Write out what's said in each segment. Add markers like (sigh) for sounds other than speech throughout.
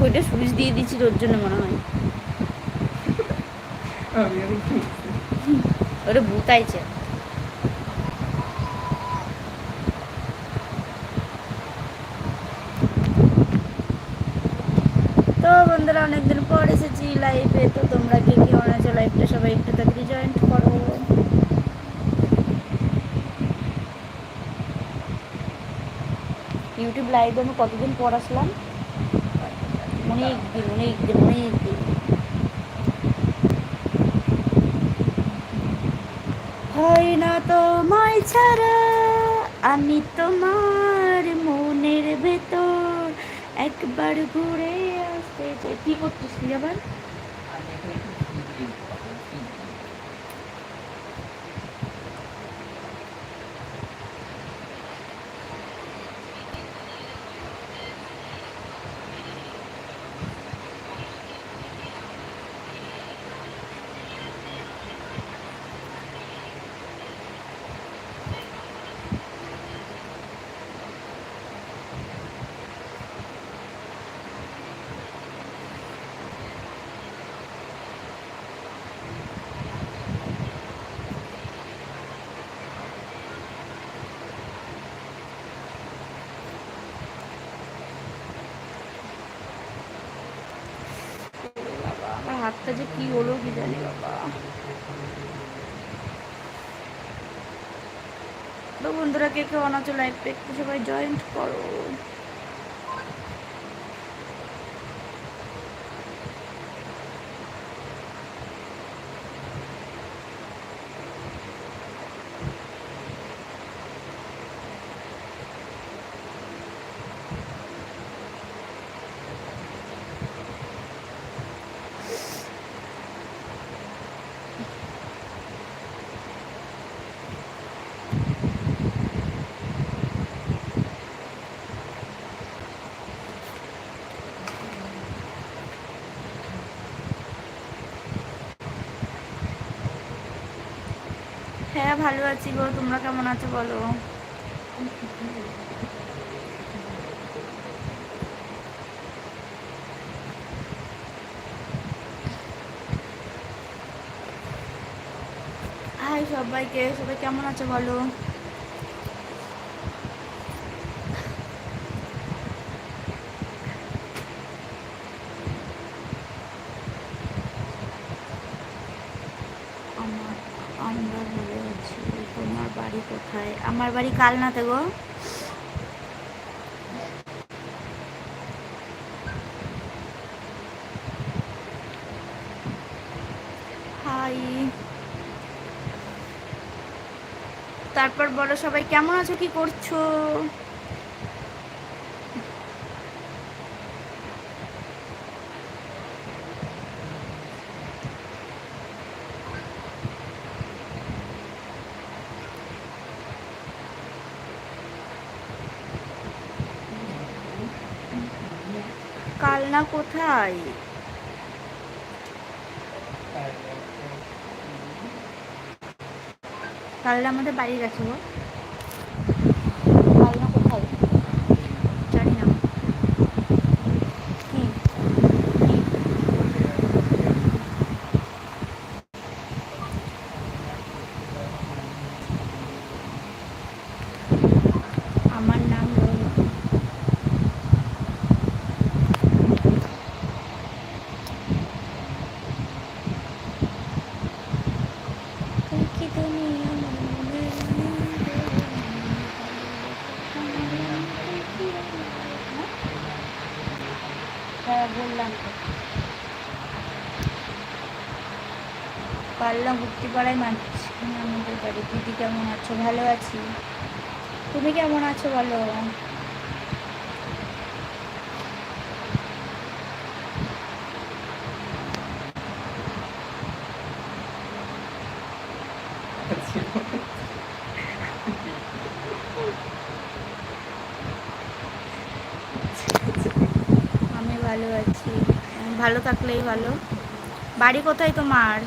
বইটা সুইচ দিয়ে দিচ্ছি তোর জন্য মনে হয়। ভূত আইছে তো বন্ধুরা, অনেকদিন পর এসেছি লাইভে তো তোমরা কে কেমন আছো লাইভটা সবাই একটু তাড়াতাড়ি জয়েন্ট করো। ইউটিউব লাইভে আমি কতদিন পর আসলাম? অনেক দিন অনেক দিন অনেক দিন হয় না তোমায় ছাড়া আমি তোমার মনের ভেতর একবার ঘুরে আসতে কি করতেছি আবার? আমার যে কি হলো কি জানি বাবা। তো বন্ধুরা, কে কে অনাচল একটু সবাই জয়েন্ট করো। ভালো আছি গো তোমরা কেমন আছো বলো? সবাইকে সবাই কেমন আছো বলো আমার আমরা ভালো আছি তোমার বাড়ি কোথায় আমার বাড়ি কালনাতে গো। হাই। তারপর বলো সবাই কেমন আছো কি করছ? কালনা কোথায়? তাহলে আমাদের বাড়ি গেছে গো। একদম মুক্তিপাড়ায় মানুষ আমাদের বাড়ি দিদি কেমন আছো? ভালো আছি। তুমি কেমন আছো বলো? আমি ভালো আছি। ভালো থাকলেই ভালো। বাড়ি কোথায় তোমার?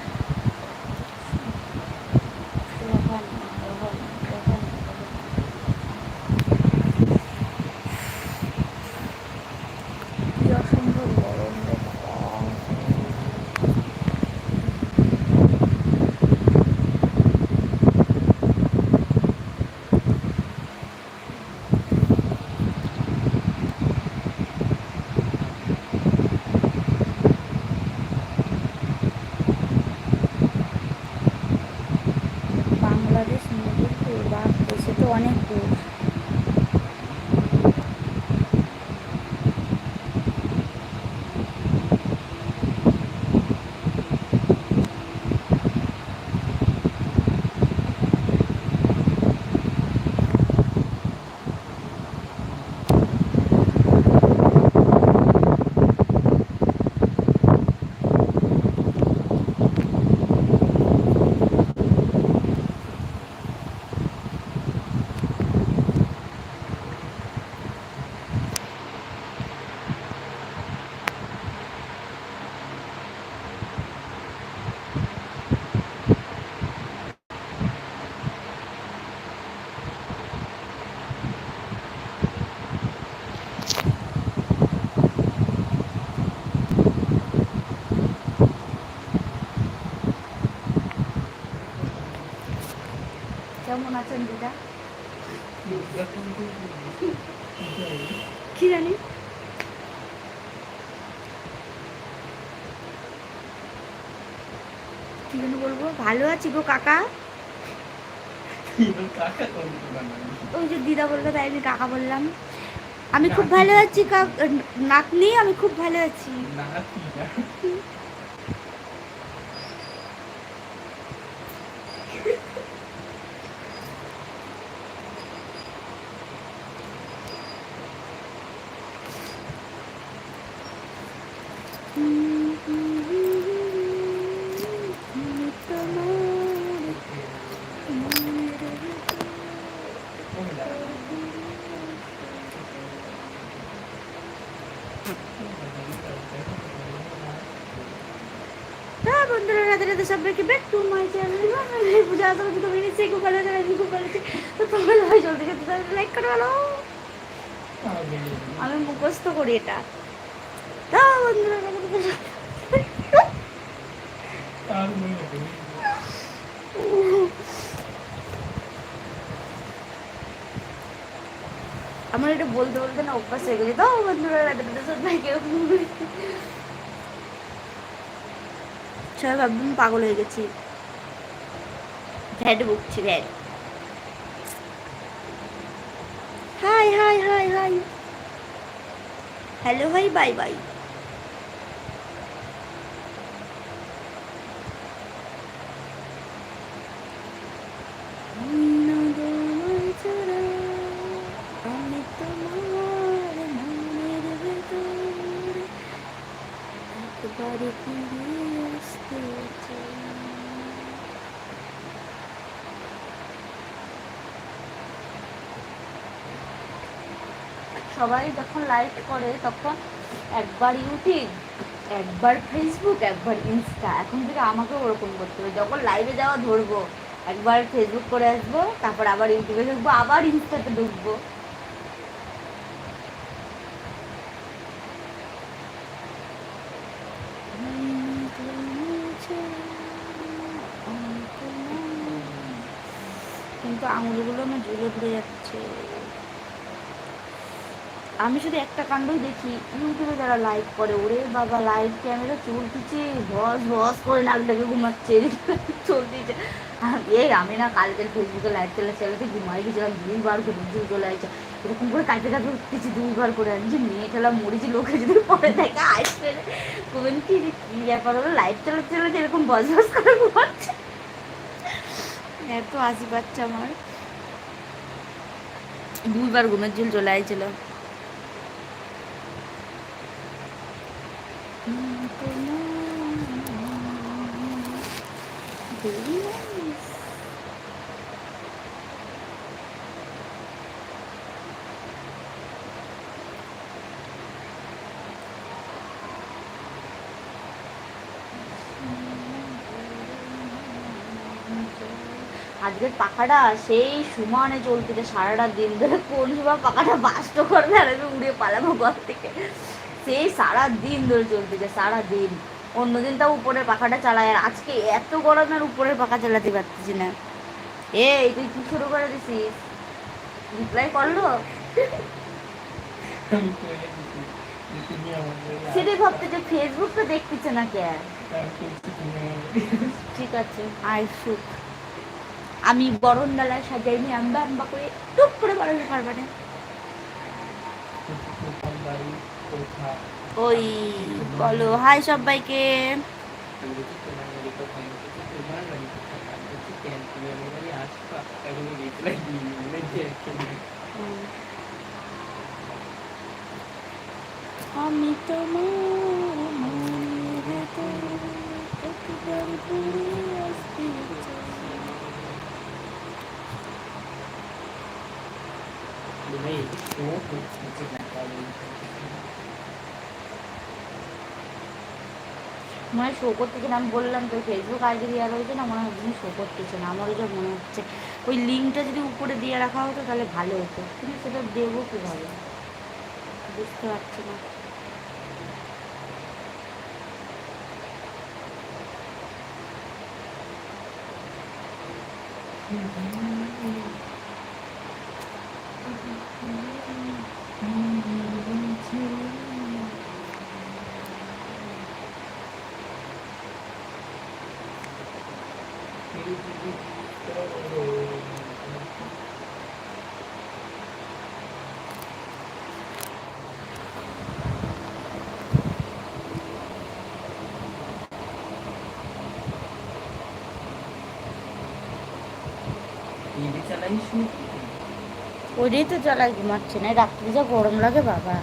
কি জানি বলব? ভালো আছি গো কাকা। ওই যে দিদা বলল তাই আমি কাকা বললাম। আমি খুব ভালো আছি নাতনি আমি খুব ভালো আছি না কি না হ্যাঁ বন্ধুরা রাতে রাতে সবাইকে ব্যাক টু মাই চ্যানেল তুমি নিশ্চয়ই তো তোমার ভাই জলদি জলদি লাইক করে ভালো আমি মুখস্থ করি এটা। বন্ধুরা আমার এটা বলতে বলতে না অভ্যাস হয়ে গেছে। তো বন্ধুরা, রাতে সবাই ভাববেন পাগল হয়ে গেছি। ভ্যাট বকছি, VAT. Hi hi hi hi. Hello ভাই বাই বাই। আমি তোমার মনের ভেতরে একবারে ফিরে আসতে চাই সবাই যখন লাইক করে, তখন একবার ইউটিউব, একবার ফেসবুক একবার ইনস্টা এখন থেকে আমাকেও ওরকম করতে হবে। যখন লাইভে যাওয়া ধরবো, একবার ফেসবুক করে আসব, তারপর আবার ইউটিউবে ঢুকবো, আবার ইনস্টাতে ঢুকবো। কিন্তু আঙুলগুলো আমার ঝুলে ধরে যাচ্ছে। আমি শুধু একটা কাণ্ডই দেখি, ইউটিউবে যারা লাইভ করে, ওরে বাবা লাইভ ক্যামেরা চলতেছে ভস ভস করে নাক ডেকে ঘুমাচ্ছে, (laughs) চলতেছে। এই আমি না কালকের ফেসবুকে লাইভ চালা চালাতে ঘুমাই গেছিলাম, দুইবার করে চলে আসছে এরকম করে কাঁপে কাঁপে উঠতেছি, দুইবার করে। আমি যে মেয়ে খেলা মরেছি, লোকে যদি পরে দেখে আসবে কোন কি কি ব্যাপার হলো? লাইভ চালাতে চালাতে এরকম বস বস করে ঘুমাচ্ছে। এত হাসি পাচ্ছে আমার। দুইবার ঘুমের ঝুল চলে আইছিল। আজকের পাখাটা সেই সমানে চলতেছে সারাটা দিন ধরে, কোন সময় পাখাটা বাস্ট করবে আর আমি উড়ে পালাবো ঘর থেকে। সেই সারা দিন ধরে চলতেছে সারা দিন অন্যদিন তাও উপরের পাখাটা চালায় আর আজকে এত গরমে আর উপরের পাখা চালাতে পারতেছি না। এই, তুই কি শুরু করে দিছিস? রিপ্লাই করল? সেটাই ভাবতে যে ফেসবুক তো দেখতেছে না কে? ঠিক আছে, আয় সুখ আমি বরণ ডালায় সাজাইনি আম্বা আম্বা করে টুক করে বাড়াতে পারবে না ওই বলো হাই সবাইকে। আমি তোমার বাড়ি কোথায় আমি বলছি তোমার বাড়ি কোথায় আমি বলছি কেন তুমি আমার বাড়ি আসবা এখন রিপ্লাই দিই নাকি একদম আমি তোমার মনের ভেতর একবার ঘুরে আসতে চাই। ভাই শো করছে না কারণ মনে শো করতেছে না আমি বললাম তো ফেসবুক আইডি দেওয়া রয়েছে না, মনে হয় শো করতেছে না আমারও যা মনে হচ্ছে। ওই লিঙ্কটা যদি উপরে দিয়ে রাখা হতো, তাহলে ভালো হতো, কিন্তু সেটা দেবো কীভাবে? বুঝতে পারছি না চালাইস নি ওইটাই তো জ্বালায় ঘুমাচ্ছে না রাত্রি যা গরম লাগে বাবা।